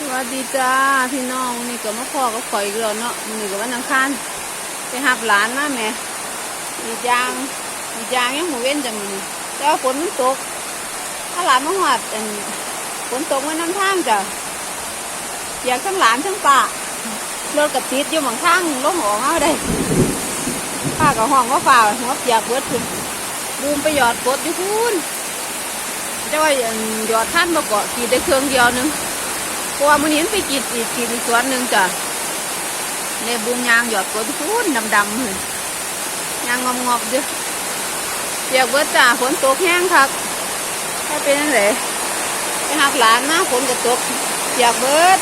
สวัสดีจ้าพี่น้องนี่ก็มาพ่อก็ข่อยอีกแล้วเนาะนี่ก็วันอังคารไปหับหลานมาแม่อีกอย่างอีกอย่างยังหมูเว้นจังมื้อนี้แต่ว่าฝนมันตกถ้าหลานมาหอดอันฝนตกมาน้ำท่างจ้ะเปียกทั้งหลานทั้งป้ารถกับติดอยู่หมองข้างรถหองเอาได้ป้ากับห้องก็ฝ่าหัวเปียกเบิดคุณบูมไปหยอดกดอยู่คุณจะว่าหยอดท่านมาเกาะกีดได้เครื่องเดียวหนึง พวามื้อนี้มันไปกรีดอีกกรีดอีกสวนหนึ่งจ้ะในบุงยางหยอดกดพูนดำๆเลยยางงอบๆเด้อเปียกเบิดจ้ะฝนตกแห้งครับถ้าเป็นนั่นแหละไปหักหลานมาฝนก็ตกเปียกเบิด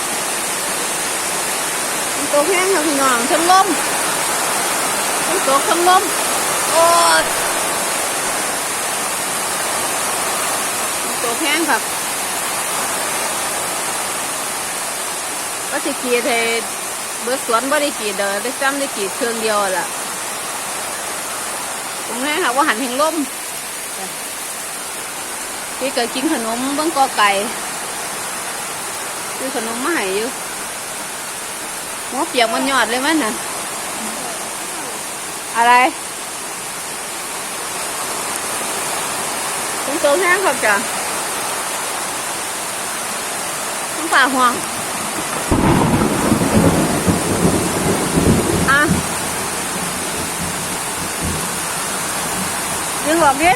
ฝนตกแห้งครับพี่น้องทั้งลมทั้งตกทั้งลมโอ้ฝนตกแห้งครับ ก็สิกรีดให้เบิดสวนบ่ได้กรีดเด้อได้ซ้ำได้กรีดเครื่องเดียวล่ะตรงนี้ค่ะว่าหันแห่งลมพี่เกิดกินขนมเบิ้งกอไก่ซื้อขนมมาให้อยู่หัวเปียกมันยอดเลยมันน่ะอะไรตรงตัวแห้งครับจ้ะต้องฝ่าห่วง อะ ดึงอกดิ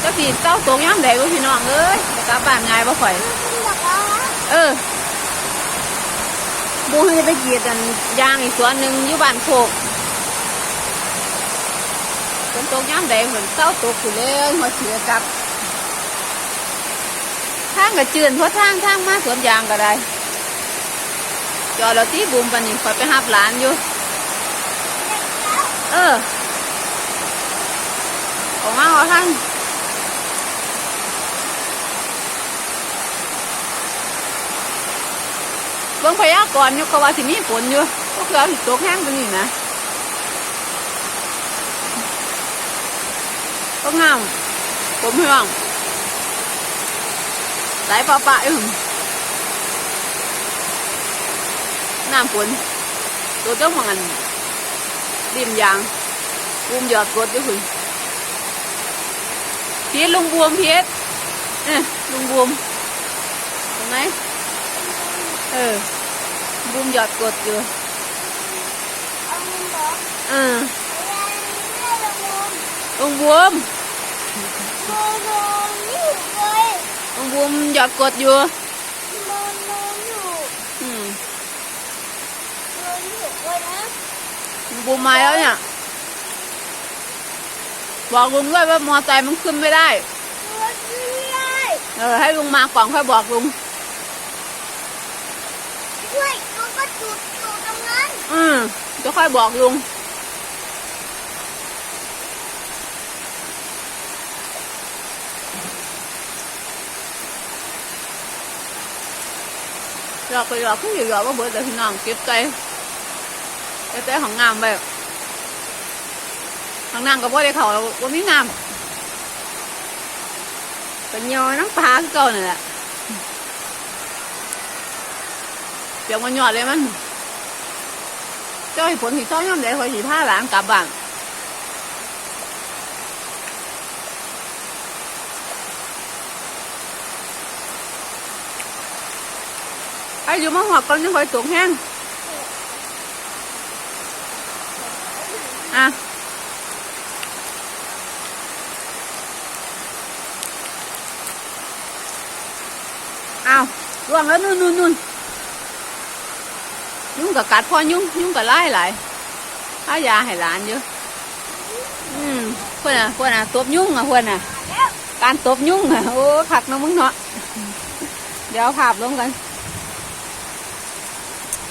เจ้าสีเต้าตรงย่ำแดงพี่น้องเอ้ยไปกลับบ้านง่ายบ่ข่อย เออบูให้ไปกรีดอันยางอีกสวนหนึ่งอยู่บ้านโคกฝนตกย่ำแดงเหมือนเต้าตกอยู่เลยหัวเสียกลับทางก็จืนเพราะทางทางมาสวนยางก็ได้จอดเราที่บุมปันนี่คอยไปหับหลานอยู่ ออออกมาเอท่านเบิ่งพยากรณ์อยู่ก็ว่าสิมีฝนอยู่ก็คือเอาสิตกแห้งตัวนี้นะก็งามผมเฮืองไหลปะปะอยู่น้ำฝนตัวเจ้าของอัน ริมยางบูมหยอดกดด้วยคุณพีชลุงบวมพีชเอ้ยลุงบวมเห็นไหมเออบูมหยอดกดอยู่เออลุงบวมลุงบวมหยอดกดอยู่อืม ลุงบวมมาแล้วเนี่ย บอกลุงด้วยว่ามอไซค์มันขึ้นไม่ได้ เออ ให้ลุงมาก่อนค่อยบอกลุงอืมจะค่อยบอกลุงหยอกไปหยอกขึ้นอยู่หยอกว่าเบิดแต่พี่น้องเก็บใจ เก็บใจของงามไปของนางก็บ่ได้เขาว่ามีงามเป็นยอยน้ำปลาคือเก่านี่แหละเปียกมันหยอดเลยมันเจ้าให้ผลที่เจ้าย่อมได้คอยสีผ้าหลานกลับบ้านไอ้อยู่มาหัวก่อนยังคอยตกแห้ง อะเอาล่วงแล้วนู่นนู่นนู่นยุ่งกับกัดพ่อยุ่งยุ่งกับไล่หลายหายาให้หลานเยอะอืมเพื่อนอะเพื่อนอะตบยุ่งอะเพื่อนอะ การตบยุ่งอะโอ้ขักน้องมึงเนาะเดี๋ยวภาพลงกัน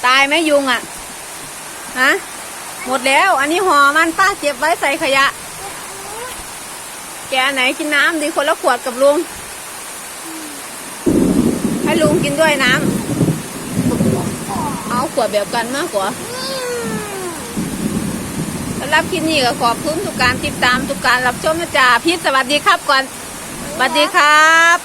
ตายไหมยุงอะฮะ หมดแล้ว อันนี้ห่อมันป้าเก็บไว้ใส่ขยะ แกไหนกินน้ำดีคนละขวดกับลุง ให้ลุงกินด้วยน้ำเอาขวดแบบกันมากกว่าสำหรับคลิปนี้ก็ขอบคุณทุกการติดตามทุกการรับชมนะจ๊ะพี่สวัสดีครับก่อนสวัสดีครับ